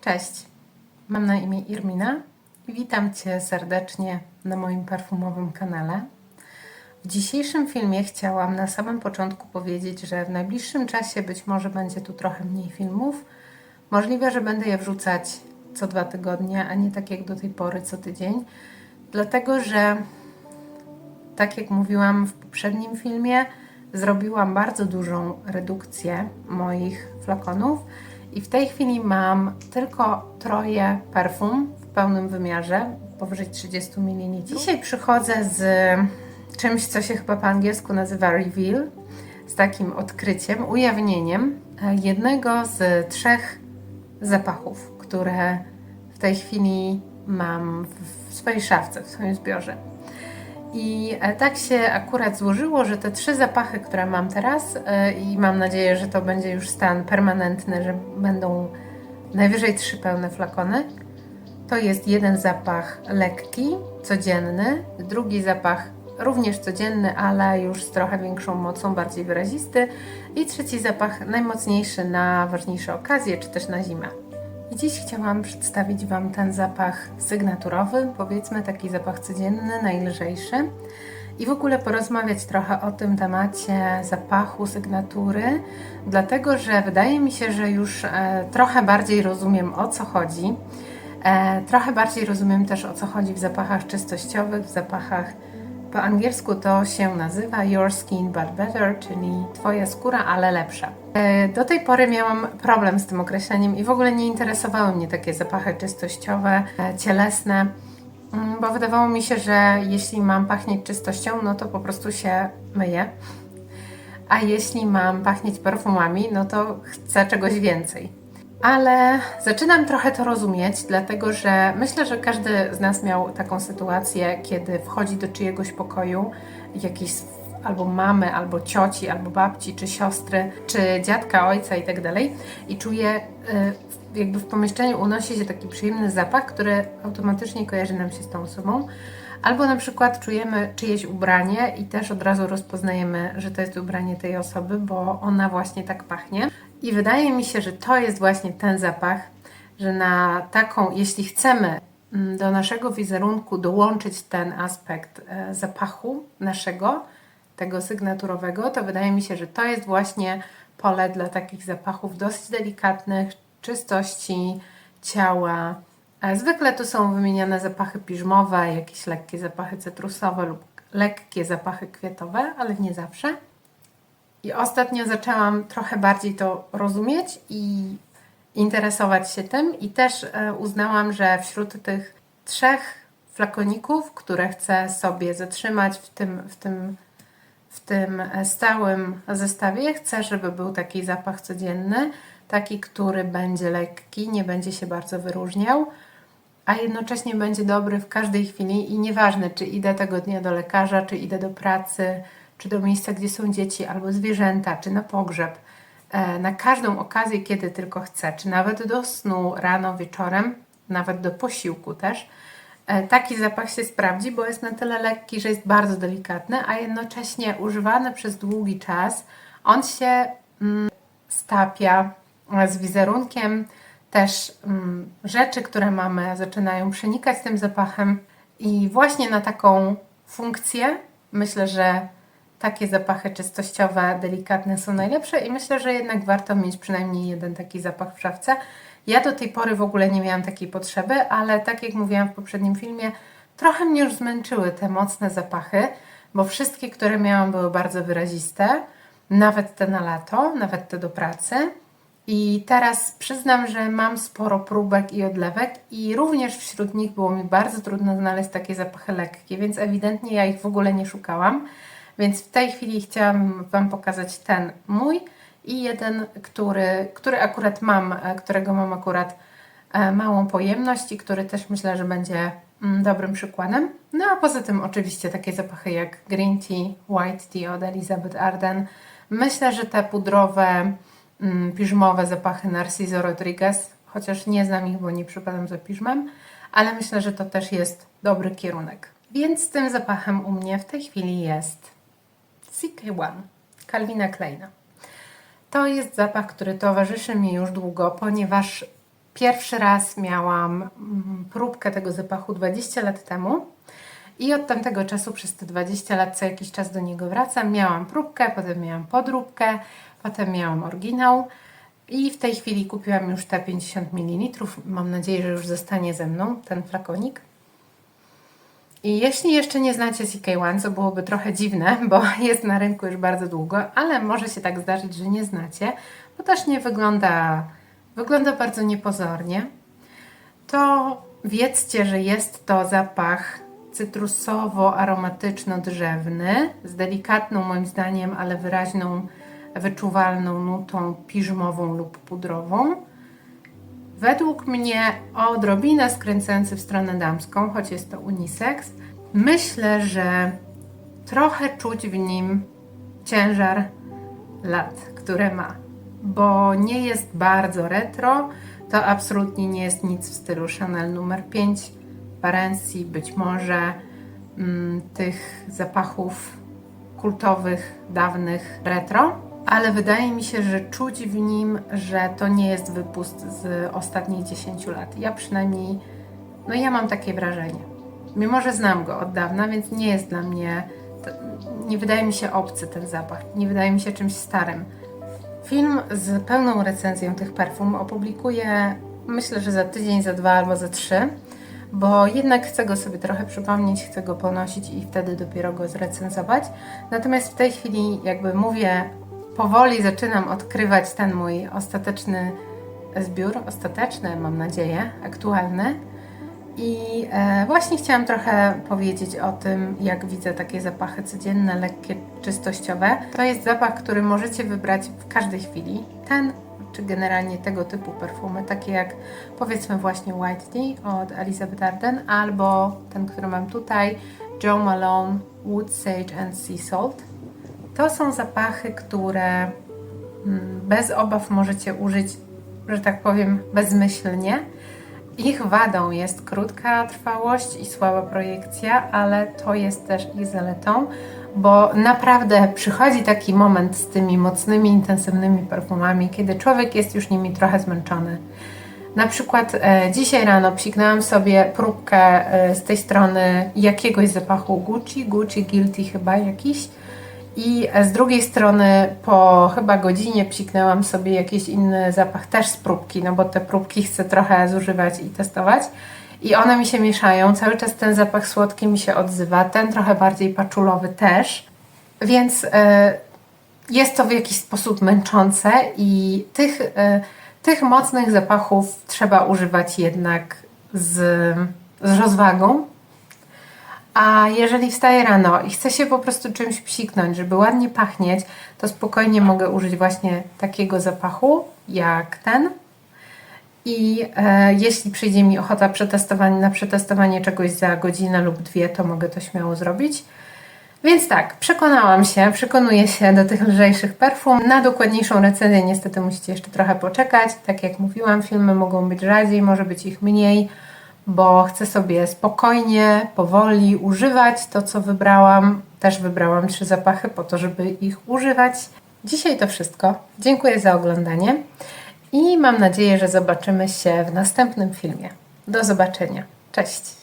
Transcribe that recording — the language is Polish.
Cześć, mam na imię Irmina i witam Cię serdecznie na moim perfumowym kanale. W dzisiejszym filmie chciałam na samym początku powiedzieć, że w najbliższym czasie być może będzie tu trochę mniej filmów. Możliwe, że będę je wrzucać co dwa tygodnie, a nie tak jak do tej pory co tydzień, dlatego że tak jak mówiłam w poprzednim filmie, zrobiłam bardzo dużą redukcję moich flakonów i w tej chwili mam tylko troje perfum w pełnym wymiarze, powyżej 30 ml. Dzisiaj przychodzę z czymś, co się chyba po angielsku nazywa reveal, z takim odkryciem, ujawnieniem e, jednego z trzech zapachów, które w tej chwili mam w swojej szafce, w swoim zbiorze. I e, tak się akurat złożyło, że te trzy zapachy, które mam teraz, e, i mam nadzieję, że to będzie już stan permanentny, że będą najwyżej trzy pełne flakony, to jest jeden zapach lekki, codzienny, drugi zapach również codzienny, ale już z trochę większą mocą, bardziej wyrazisty, i trzeci zapach najmocniejszy na ważniejsze okazje, czy też na zimę. Dziś chciałam przedstawić Wam ten zapach sygnaturowy, powiedzmy taki zapach codzienny, najlżejszy. I w ogóle porozmawiać trochę o tym temacie zapachu, sygnatury, dlatego że wydaje mi się, że już e, trochę bardziej rozumiem o co chodzi. E, trochę bardziej rozumiem też o co chodzi w zapachach czystościowych, w zapachach po angielsku to się nazywa Your Skin But Better, czyli Twoja skóra, ale lepsza. E, Do tej pory miałam problem z tym określeniem i w ogóle nie interesowały mnie takie zapachy czystościowe, e, cielesne, mm, bo wydawało mi się, że jeśli mam pachnieć czystością, no to po prostu się myję. A jeśli mam pachnieć perfumami, no to chcę czegoś więcej. Ale zaczynam trochę to rozumieć, dlatego że myślę, że każdy z nas miał taką sytuację, kiedy wchodzi do czyjegoś pokoju jakiś albo mamy, albo cioci, albo babci, czy siostry, czy dziadka, ojca i tak dalej i czuje y, jakby w pomieszczeniu unosi się taki przyjemny zapach, który automatycznie kojarzy nam się z tą osobą. Albo na przykład czujemy czyjeś ubranie i też od razu rozpoznajemy, że to jest ubranie tej osoby, bo ona właśnie tak pachnie. I wydaje mi się, że to jest właśnie ten zapach, że na taką, jeśli chcemy mm, do naszego wizerunku dołączyć ten aspekt e, zapachu naszego, tego sygnaturowego, to wydaje mi się, że to jest właśnie pole dla takich zapachów dosyć delikatnych, czystości ciała. Zwykle tu są wymieniane zapachy piżmowe, jakieś lekkie zapachy cytrusowe lub lekkie zapachy kwiatowe, ale nie zawsze. I ostatnio zaczęłam trochę bardziej to rozumieć i interesować się tym, i też e, uznałam, że wśród tych trzech flakoników, które chcę sobie zatrzymać w tym, w tym, w tym e, stałym zestawie, chcę, żeby był taki zapach codzienny, taki, który będzie lekki, nie będzie się bardzo wyróżniał, a jednocześnie będzie dobry w każdej chwili i nieważne, czy idę tego dnia do lekarza, czy idę do pracy, czy do miejsca, gdzie są dzieci albo zwierzęta, czy na pogrzeb, e, na każdą okazję, kiedy tylko chcę, czy nawet do snu, rano, wieczorem, nawet do posiłku też. E, Taki zapach się sprawdzi, bo jest na tyle lekki, że jest bardzo delikatny, a jednocześnie używany przez długi czas, on się mm, stapia z wizerunkiem. Też mm, rzeczy, które mamy, zaczynają przenikać tym zapachem, i właśnie na taką funkcję myślę, że takie zapachy czystościowe, delikatne są najlepsze i myślę, że jednak warto mieć przynajmniej jeden taki zapach w szafce. Ja do tej pory w ogóle nie miałam takiej potrzeby, ale tak jak mówiłam w poprzednim filmie, trochę mnie już zmęczyły te mocne zapachy, bo wszystkie, które miałam, były bardzo wyraziste, nawet te na lato, nawet te do pracy. I teraz przyznam, że mam sporo próbek i odlewek, i również wśród nich było mi bardzo trudno znaleźć takie zapachy lekkie, więc ewidentnie ja ich w ogóle nie szukałam. Więc w tej chwili chciałam Wam pokazać ten mój i jeden, który, który akurat mam, e, którego mam akurat e, małą pojemność i który też myślę, że będzie mm, dobrym przykładem. No a poza tym oczywiście takie zapachy jak Green Tea, White Tea od Elizabeth Arden. Myślę, że te pudrowe, mm, piżmowe zapachy Narciso Rodriguez, chociaż nie znam ich, bo nie przypadam za piżmem, ale myślę, że to też jest dobry kierunek. Więc tym zapachem u mnie w tej chwili jest CK1 Calvina Kleina. To jest zapach, który towarzyszy mi już długo, ponieważ Pierwszy raz miałam mm, próbkę tego zapachu 20 lat temu i od tamtego czasu przez te 20 lat co jakiś czas do niego wracam. Miałam próbkę, potem miałam podróbkę, potem miałam oryginał i w tej chwili kupiłam już te 50 ml. Mam nadzieję, że już zostanie ze mną ten flakonik. I jeśli jeszcze nie znacie CK1, co byłoby trochę dziwne, bo jest na rynku już bardzo długo, ale może się tak zdarzyć, że nie znacie, bo też nie wygląda, wygląda bardzo niepozornie, to wiedzcie, że jest to zapach cytrusowo-aromatyczno-drzewny z delikatną, moim zdaniem, ale wyraźną, wyczuwalną nutą piżmową lub pudrową. Według mnie odrobinę skręcający w stronę damską, choć jest to unisex. Myślę, że trochę czuć w nim ciężar lat, które ma, bo nie jest bardzo retro. To absolutnie nie jest nic w stylu Chanel numer 5, Barenci, być może mm, tych zapachów kultowych, dawnych retro ale wydaje mi się, że czuć w nim, że to nie jest wypust z ostatnich 10 lat. Ja przynajmniej, no ja mam takie wrażenie. Mimo, że znam go od dawna, więc nie jest dla mnie, nie wydaje mi się obcy ten zapach, nie wydaje mi się czymś starym. Film z pełną recenzją tych perfum opublikuję, myślę, że za tydzień, za dwa albo za trzy, bo jednak chcę go sobie trochę przypomnieć, chcę go ponosić i wtedy dopiero go zrecenzować. Natomiast w tej chwili jakby mówię powoli zaczynam odkrywać ten mój ostateczny zbiór, ostateczny mam nadzieję, aktualny. I e, właśnie chciałam trochę powiedzieć o tym, jak widzę takie zapachy codzienne, lekkie, czystościowe. To jest zapach, który możecie wybrać w każdej chwili. Ten, czy generalnie tego typu perfumy, takie jak powiedzmy właśnie White Tea od Elizabeth Arden, albo ten, który mam tutaj, Joe Malone Wood Sage and Sea Salt. To są zapachy, które mm, bez obaw możecie użyć, że tak powiem, bezmyślnie. Ich wadą jest krótka trwałość i słaba projekcja, ale to jest też ich zaletą, bo naprawdę przychodzi taki moment z tymi mocnymi, intensywnymi perfumami, kiedy człowiek jest już nimi trochę zmęczony. Na przykład e, dzisiaj rano psiknęłam sobie próbkę e, z tej strony jakiegoś zapachu Gucci, Gucci Guilty chyba jakiś i z drugiej strony po chyba godzinie psiknęłam sobie jakiś inny zapach też z próbki, no bo te próbki chcę trochę zużywać i testować. I one mi się mieszają, cały czas ten zapach słodki mi się odzywa, ten trochę bardziej paczulowy też. Więc y, jest to w jakiś sposób męczące i tych, y, tych mocnych zapachów trzeba używać jednak z, z rozwagą, a jeżeli wstaję rano i chcę się po prostu czymś psiknąć, żeby ładnie pachnieć, to spokojnie mogę użyć właśnie takiego zapachu jak ten. I e, jeśli przyjdzie mi ochota przetestowanie, na przetestowanie czegoś za godzinę lub dwie, to mogę to śmiało zrobić. Więc tak, przekonałam się, przekonuję się do tych lżejszych perfum. Na dokładniejszą recenzję niestety musicie jeszcze trochę poczekać. Tak jak mówiłam, filmy mogą być rzadziej, może być ich mniej bo chcę sobie spokojnie, powoli używać to, co wybrałam. Też wybrałam trzy zapachy po to, żeby ich używać. Dzisiaj to wszystko. Dziękuję za oglądanie i mam nadzieję, że zobaczymy się w następnym filmie. Do zobaczenia. Cześć!